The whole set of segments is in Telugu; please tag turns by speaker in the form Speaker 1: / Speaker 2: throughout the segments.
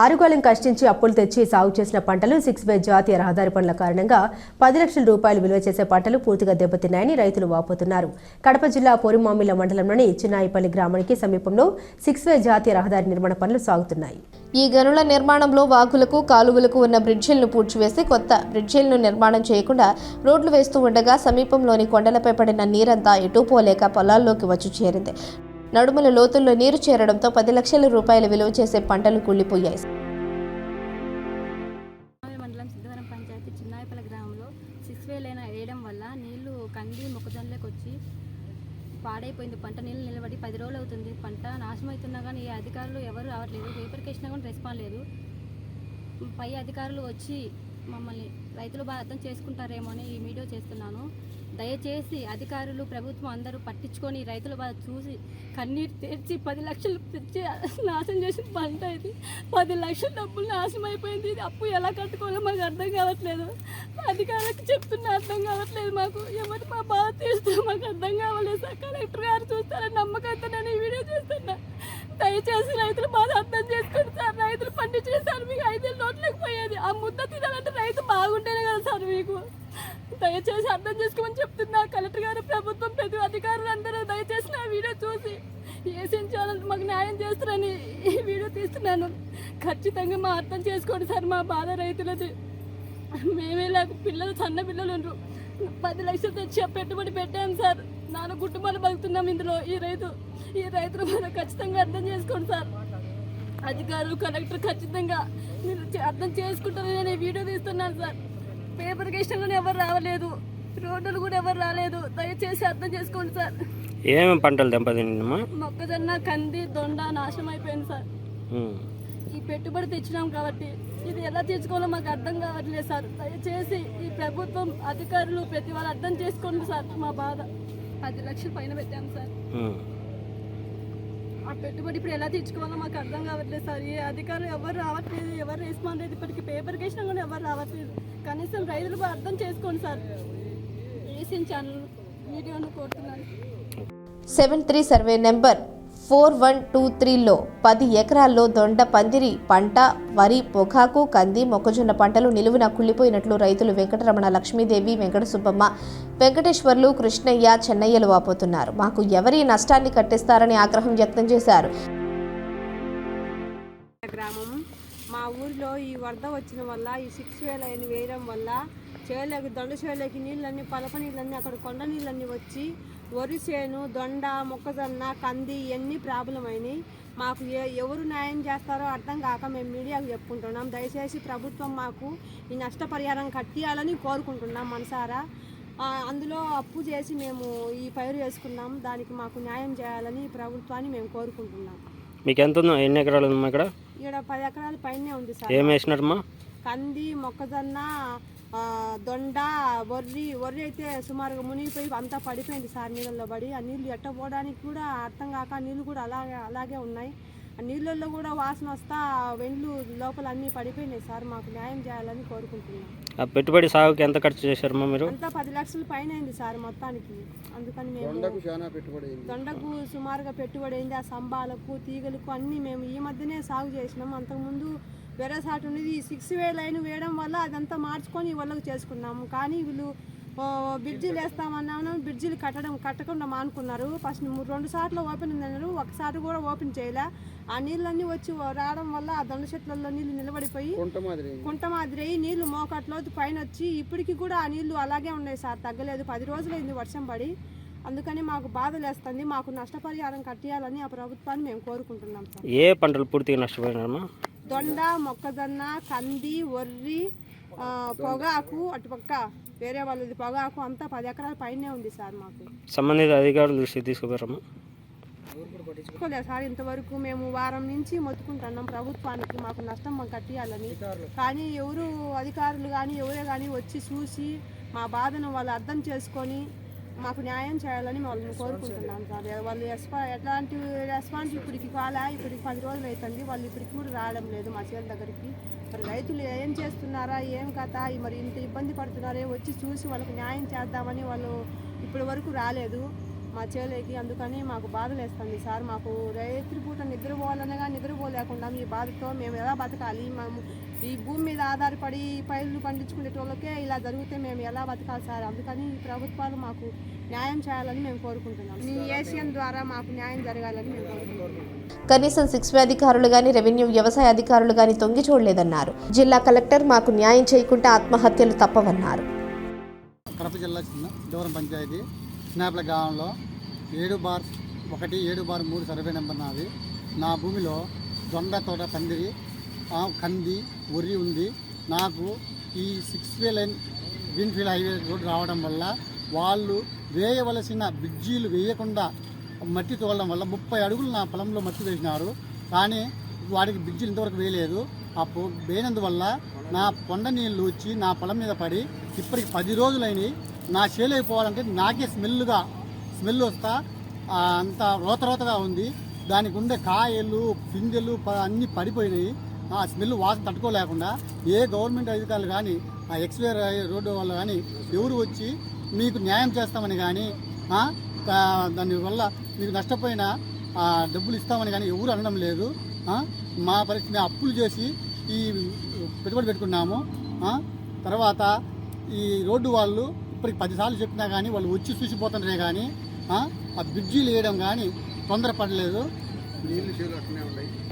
Speaker 1: ఆరుగాలం కష్టించి అప్పులు తెచ్చి సాగు చేసిన పంటలు సిక్స్ బై జాతీయ రహదారి పనుల కారణంగా పది లక్షల రూపాయలు విలువ చేసే పంటలు పూర్తిగా దెబ్బతిన్నాయని రైతులు వాపోతున్నారు. కడప జిల్లా పొరిమామిల మండలంలోని చిన్నాయిపల్లి గ్రామానికి సమీపంలో సిక్స్ బై జాతీయ రహదారి నిర్మాణ పనులు సాగుతున్నాయి.
Speaker 2: ఈ గనుల నిర్మాణంలో వాగులకు కాలువలకు ఉన్న బ్రిడ్జిలను పూడ్చివేసి కొత్త బ్రిడ్జిలను నిర్మాణం చేయకుండా రోడ్లు వేస్తూ ఉండగా సమీపంలోని కొండలపై పడిన నీరంతా ఎటూ పోలేక పొలాల్లోకి వచ్చి చేరింది. నడుముల లోతుల్లో నీరు చేరడంతో పది లక్షల రూపాయల విలువ చేసే పంటలు కూలిపోయాయి.
Speaker 3: మండలం సిద్ధవరం పంచాయతీ చిన్నాయపల్లి గ్రామంలో సిక్స్ వే లైన్ వేయడం వల్ల నీళ్ళు కంది మొక్కజొన్నలకు వచ్చి పాడైపోయింది. పంట నీళ్ళు నిలబడి పది రోజులు అవుతుంది పంట నాశనం అవుతున్నా కానీ ఏ అధికారులు ఎవరు రావట్లేదు. పేపర్కి వేసినా కూడా రెస్పాండ్ లేదు. పై అధికారులు వచ్చి మమ్మల్ని రైతులు బాగా అర్థం చేసుకుంటారేమో అని ఈ వీడియో చేస్తున్నాను. దయచేసి అధికారులు ప్రభుత్వం అందరూ పట్టించుకొని రైతుల బాధ చూసి కన్నీరు తెచ్చి పది లక్షలు తెచ్చి నాశనం చేసిన పంట ఇది. పది లక్షల డబ్బులు నాశనం అయిపోయింది. ఇది అప్పు ఎలా కట్టుకోవాలో మాకు అర్థం కావట్లేదు. అధికారులకు చెప్తున్నా అర్థం కావట్లేదు మాకు. ఎవరు మా బాధ తీస్తే మాకు అర్థం కావలేదు సార్. కలెక్టర్ గారు చూస్తారని నమ్మకంతో నేను ఈ వీడియో చేస్తున్నా. దయచేసి రైతులు బాధ అర్థం చేసుకోండి సార్ రైతులు పండించిన సార్ మీకు ఐదేళ్ళు నోట్లకు పోయేది ఆ ముద్ద తినాలంటే రైతు బాగుంటేనే కదా సార్ మీకు? దయచేసి అర్థం చేసుకోమని చెప్తున్నా. కలెక్టర్ గారు ప్రభుత్వం ప్రతి అధికారులు అందరూ దయచేసి నా వీడియో చూసి ఏసించాలని మాకు న్యాయం చేస్తారని ఈ వీడియో తీస్తున్నాను. ఖచ్చితంగా మా అర్థం చేసుకోండి సార్ మా బాధ రైతులది. మేమే లేక పిల్లలు సన్న పిల్లలు ఉండరు. పది లక్షలు తెచ్చి పెట్టుబడి పెట్టాం సార్. నాన్న కుటుంబాలు బతుకుతున్నాం ఇందులో. ఈ రైతు ఈ రైతులు మనం ఖచ్చితంగా అర్థం చేసుకోండి సార్. అధికారులు కలెక్టర్ ఖచ్చితంగా మీరు అర్థం చేసుకుంటారని నేను వీడియో తీస్తున్నాను సార్. పేపర్ కూడా ఎవరు రావలేదు. రోడ్డులు కూడా ఎవరు రాలేదు. దయచేసి అర్థం చేసుకోండి సార్.
Speaker 4: ఏమేమి పంటలు దెబ్బతిన్నమ్మా?
Speaker 3: మొక్కజొన్న కంది దొండ నాశనం అయిపోయింది సార్. ఈ పెట్టుబడి తెచ్చినాం కాబట్టి ఇది ఎలా తీర్చుకోవాలో మాకు అర్థం కావట్లేదు సార్. దయచేసి ఈ ప్రభుత్వం అధికారులు ప్రతి వాళ్ళు అర్థం చేసుకోండి సార్ మా బాధ. పది లక్షలు పైన పెట్టాం సార్. ఆ పెట్టుబడి ఇప్పుడు ఎలా తీర్చుకోవాలో మాకు అర్థం కావట్లేదు సార్. ఏ అధికారులు ఎవరు రావట్లేదు ఎవరు రెస్పాండ్ లేదు. ఇప్పటికి పేపర్ కేసినా కూడా ఎవరు రావట్లేదు. కనీసం రైతులు కూడా అర్థం చేసుకోండి సార్. వేసిన ఛానల్ వీడియోను కోరుతున్నాను
Speaker 2: seven three survey number four one two త్రీలో పది ఎకరాల్లో దొండ పందిరి పంట వరి పొగాకు కంది మొక్కజొన్న పంటలు నిలువున కుళ్ళిపోయినట్లు రైతులు వెంకటరమణ లక్ష్మీదేవి వెంకట సుబ్బమ్మ వెంకటేశ్వర్లు కృష్ణయ్య చెన్నయ్యలు వాపోతున్నారు. మాకు ఎవరి నష్టాన్ని కట్టిస్తారని ఆగ్రహం వ్యక్తం చేశారు.
Speaker 5: గ్రామం. మా ఊరిలో ఈ వరద వచ్చిన వల్ల ఈ సిక్స్ వేల అయిన వేయడం వల్ల చేలోకి దొండ చేలోకి నీళ్ళన్నీ పలప నీళ్ళన్నీ అక్కడ కొండ నీళ్ళన్నీ వచ్చి వరి చేను దొండ మొక్కజొన్న కంది ఇవన్నీ ప్రాబ్లం అయినాయి మాకు ఏ ఎవరు న్యాయం చేస్తారో అర్థం కాక మేము మీడియాకు చెప్పుకుంటున్నాం. దయచేసి ప్రభుత్వం మాకు ఈ నష్టపరిహారం కట్టియాలని కోరుకుంటున్నాం మనసారా. అందులో అప్పు చేసి మేము ఈ పైరు వేసుకున్నాం. దానికి మాకు న్యాయం చేయాలని ప్రభుత్వాన్ని మేము కోరుకుంటున్నాం.
Speaker 4: మీకు ఎంత ఉందో? ఎన్ని ఎకరాలు ఉందమ్మా ఇక్కడ?
Speaker 5: ఇక్కడ పది ఎకరాల పైనే ఉంది సార్.
Speaker 4: ఏం వేసినారమ్మా?
Speaker 5: కంది మొక్కజొన్న దొండ వరి వరి అయితే సుమారుగా మునిగిపోయి అంతా పడిపోయింది సార్ నీళ్ళల్లో పడి. ఆ నీళ్ళు ఎట్ట పోవడానికి కూడా అర్థం కాక నీళ్ళు కూడా అలాగే అలాగే ఉన్నాయి. ఆ నీళ్ళల్లో కూడా వాసన వస్తా వెండ్లు లోపల అన్నీ పడిపోయినాయి సార్. మాకు న్యాయం చేయాలని కోరుకుంటున్నాం.
Speaker 4: ఆ పెట్టుబడి సాగుకి ఎంత ఖర్చు చేశారమ్మా మీరు?
Speaker 5: అంతా పది లక్షల పైన అయింది సార్ మొత్తానికి. అందుకని మేము దొండకు సుమారుగా పెట్టుబడి అయింది. ఆ సంబాలకు తీగలకు అన్నీ మేము ఈ మధ్యనే సాగు చేసినాం. అంతకుముందు వేరే సాటు ఉండేది ఈ సిక్స్ వే లైన్ వేయడం వల్ల అదంతా మార్చుకొని వాళ్ళకి చేసుకున్నాము. కానీ వీళ్ళు బ్రిడ్జిలు వేస్తామన్నాను బ్రిడ్జిలు కట్టడం కట్టకుండా మానుకున్నారు. ఫస్ట్ రెండు సార్లు ఓపెన్ ఉందన్నారు. ఒకసారి కూడా ఓపెన్ చేయలే. ఆ నీళ్ళన్నీ వచ్చి రావడం వల్ల ఆ దొండ చెట్లలో నీళ్ళు నిలబడిపోయి కుంట మాదిరి అయ్యి నీళ్ళు మోకట్లోతు పైన వచ్చి ఇప్పటికి కూడా ఆ నీళ్ళు అలాగే ఉన్నాయి సార్. తగ్గలేదు. పది రోజులైంది వర్షం పడి. అందుకని మాకు బాధలేస్తుంది. మాకు నష్టపరిహారం కట్టియాలని ఆ ప్రభుత్వాన్ని మేము కోరుకుంటున్నాం సార్.
Speaker 4: ఏ పంటలు పూర్తిగా నష్టపోయినారమ్మా?
Speaker 5: దొండ మొక్కజొన్న కంది వరి ఆ, పొగాకు అటుపక్క వేరే వాళ్ళది పొగాకు అంతా పది ఎకరాల పైనే ఉంది సార్ మాకు.
Speaker 4: సంబంధిత అధికారులు దృష్టికి తీసుకుపోయారమ్మా
Speaker 5: తీసుకోలేదు సార్. ఇంతవరకు మేము వారం నుంచి మొత్తుకుంటున్నాం. ప్రభుత్వానికి మాకు నష్టం మాకు కట్టియాలని. కానీ ఎవరు అధికారులు కానీ ఎవరే కానీ వచ్చి చూసి మా బాధను వాళ్ళు అర్థం చేసుకొని మాకు న్యాయం చేయాలని వాళ్ళని కోరుకుంటున్నాం సార్. వాళ్ళు రెస్పా ఎట్లాంటి రెస్పాన్స్ ఇప్పటికి కాలా ఇప్పటికి పది రోజులు అవుతుంది వాళ్ళు ఇప్పటికి కూడా రావడం లేదు మా చేల దగ్గరికి. మరి రైతులు ఏం చేస్తున్నారా? ఏం కథ? మరి ఇంత ఇబ్బంది పడుతున్నారే? వచ్చి చూసి వాళ్ళకి న్యాయం చేద్దామని వాళ్ళు ఇప్పటి వరకు రాలేదు మా చేలేకి అందుకని మాకు బాధలేస్తుంది సార్. మాకు రైతు నిద్రపోవాలనగా నిద్రపోలేకుండా మీ బాధతో మేము ఎలా బతకాలి? మేము ఈ భూమి మీద ఆధారపడి పైర్లు పండించుకునే వాళ్ళకే ఇలా జరిగితే మేము ఎలా బతకాలి సార్? అందుకని ఈ ప్రభుత్వాలు మాకు న్యాయం చేయాలని మేము కోరుకుంటున్నాం. మీ ఏషియన్ ద్వారా మాకు న్యాయం జరగాలని మేము కోరుకుంటున్నాం.
Speaker 2: కనీసం సిక్స్ అధికారులు గాని రెవెన్యూ వ్యవసాయ అధికారులు గాని తొంగి చూడలేదన్నారు. జిల్లా కలెక్టర్ మాకు న్యాయం చేయకుంటే ఆత్మహత్యలు తప్పవన్నారు.
Speaker 6: కడప జిల్లా చిన్న దూరం పంచాయతీ. స్నాప్ల గ్రామంలో ఏడు బార్ ఒకటి ఏడు బార్ మూడు సర్వే నెంబర్ నాది. నా భూమిలో దొండ తోట పందిరి కంది వరి ఉంది. నాకు ఈ six way line greenfield highway road రావడం వల్ల వాళ్ళు వేయవలసిన బ్రిడ్జీలు వేయకుండా మట్టి తోలడం వల్ల ముప్పై అడుగులు నా పొలంలో మట్టి వేసినారు. కానీ వాడికి బ్రిడ్జిలు ఇంతవరకు వేయలేదు. ఆ పొ వేయనందువల్ల నా కొండ నీళ్ళు వచ్చి నా పొలం మీద పడి ఇప్పటికి పది రోజులైనవి నా చేలు అయిపోవాలంటే నాకే స్మెల్గా స్మెల్ వస్తా అంత రోత రోతగా ఉంది. దానికి ఉండే కాయలు పిందెలు అన్నీ పడిపోయినాయి. ఆ స్మెల్ వాసన తట్టుకోలేకుండా ఏ గవర్నమెంట్ అధికారులు కానీ ఆ ఎక్స్పైర్ రోడ్డు వాళ్ళు కానీ ఎవరు వచ్చి మీకు న్యాయం చేస్తామని కానీ దానివల్ల మీకు నష్టపోయిన డబ్బులు ఇస్తామని కానీ ఎవరు అనడం లేదు. మా పరిస్థితి అప్పులు చేసి ఈ పెట్టుబడి పెట్టుకున్నాము. తర్వాత ఈ రోడ్డు వాళ్ళు ఇప్పటికి పదిసార్లు చెప్పినా కానీ వాళ్ళు వచ్చి చూసిపోతుంటే కానీ ఆ, ఆ బ్రిడ్జీలు వేయడం కానీ తొందరపడలేదు.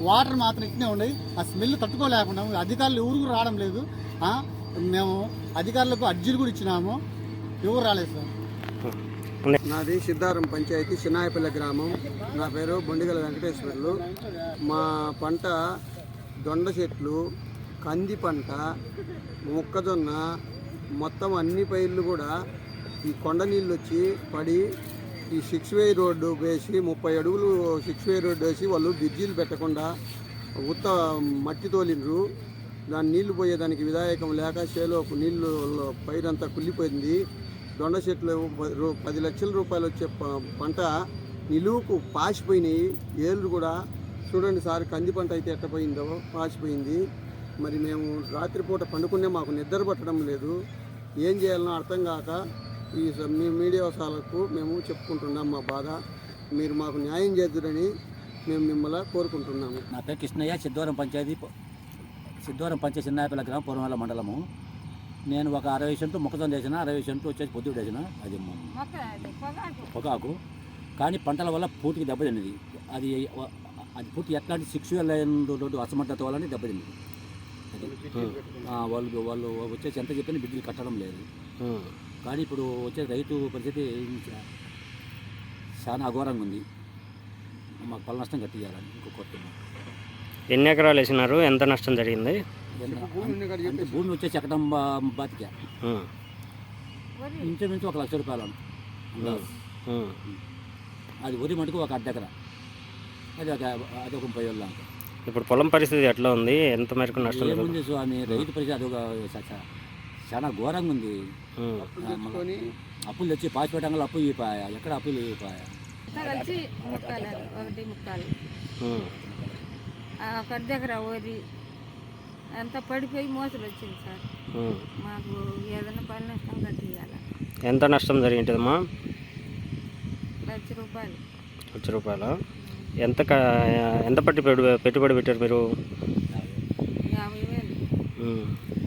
Speaker 6: వాటర్ మాత్రం ఇట్నే ఉన్నాయి. ఆ స్మెల్ తట్టుకోలేకుండా అధికారులు ఎవరు కూడా రావడం లేదు. మేము అధికారులకు అర్జీలు కూడా ఇచ్చినాము. ఎవరు రాలేదు సార్.
Speaker 7: నాది సిద్ధారం పంచాయతీ చిన్నాయపల్లి గ్రామం. నా పేరు బొండిగల వెంకటేశ్వర్లు. మా పంట దొండ చెట్లు కంది పంట మొక్కజొన్న మొత్తం అన్ని పైర్లు కూడా ఈ కొండ నీళ్ళు వచ్చి పడి ఈ సిక్స్ వే రోడ్డు వేసి ముప్పై అడుగులు సిక్స్ వే రోడ్డు వేసి వాళ్ళు బ్రిడ్జీలు పెట్టకుండా ఉత్త మట్టి తోలిండ్రు. దాని నీళ్ళు పోయేదానికి విధాయకం లేక చేలో నీళ్ళు పైరంతా కుళ్ళిపోయింది. దొండ చెట్లు రూ- పది లక్షల రూపాయలు వచ్చే ప- పంట నిలువుకు పాసిపోయినాయి. ఏళ్ళు కూడా చూడండి సార్ కంది పంట అయితే ఎట్టపోయిందో పాసిపోయింది. మరి మేము రాత్రిపూట పండుకునే మాకు నిద్ర పట్టడం లేదు. ఏం చేయాలనో అర్థం కాక ఈ స- మీ మీడియా సాలకు మేము చెప్పుకుంటున్నాం మా బాధ. మీరు మాకు న్యాయం చేద్దురని మేము మిమ్మల్ని కోరుకుంటున్నాము.
Speaker 8: నా పేరు కృష్ణయ్య సిద్ధవరం పంచాయతీ సిద్ధవరం పంచాయతీ చిన్నాయపల్లి గ్రామం పూర్వమల్ల మండలము. నేను ఒక అరవై సెంట్లు మొక్కజొన్న వేసిన అరవై సెంట్లు వచ్చేసి పొద్దుడు వేసిన. అది పొగాకు. కానీ పంటల వల్ల పూర్తికి దెబ్బతిన్నది అది అది పూర్తి ఎట్లాంటి రోడ్డు అసమర్థత వల్ల దెబ్బతిన్నది వాళ్ళు వాళ్ళు వచ్చేసి ఎంత చెప్పినా బిడ్డలు కట్టడం లేదు. కానీ ఇప్పుడు వచ్చే రైతు పరిస్థితి చాలా అఘోరంగా ఉంది. మాకు పలు నష్టం కట్టియాలని ఇంకో కోరుతున్నాం
Speaker 4: ఎన్ని ఎకరాలు వేసినారు? ఎంత నష్టం జరిగింది?
Speaker 8: అంటే భూమి వచ్చేసి ఎక్కడం బా- బాతిక. ఇంచుమించు ఒక లక్ష రూపాయలు. అది వరి మటుకు ఒక అర్ధ ఎకరా. అది ఒక అది ఒక ముప్పై వేలు
Speaker 4: ఇప్పుడు పొలం పరిస్థితి ఎట్లా ఉంది? ఎంత మేరకు నష్టం
Speaker 8: స్వామి? రైతు పరిస్థితి అది ఒక చాలా ఘోరంగా ఉంది. అప్పులు తెచ్చి పాసి పెట్టంగా అప్పు ఇవ్వపాయ ఎక్కడ అప్పులు ఇవ్వపాయ
Speaker 3: కలిసి ముక్కాలు ఒకటి ముక్కాలు.
Speaker 4: ఉమ్.
Speaker 3: ఆ ఒక అర్ధ ఎకరా వరి అంతా పడిపోయి మోసలు వచ్చింది సార్. మాకు ఏదైనా పని నష్టం కట్టియాలి.
Speaker 4: ఎంత నష్టం జరిగింటుందమ్మా?
Speaker 3: లక్ష రూపాయలు.
Speaker 4: లక్ష రూపాయలు? ఎంత ఎంత పట్టి పెట్టు- పెట్టుబడి పెట్టారు మీరు?
Speaker 3: యాభై వేలు.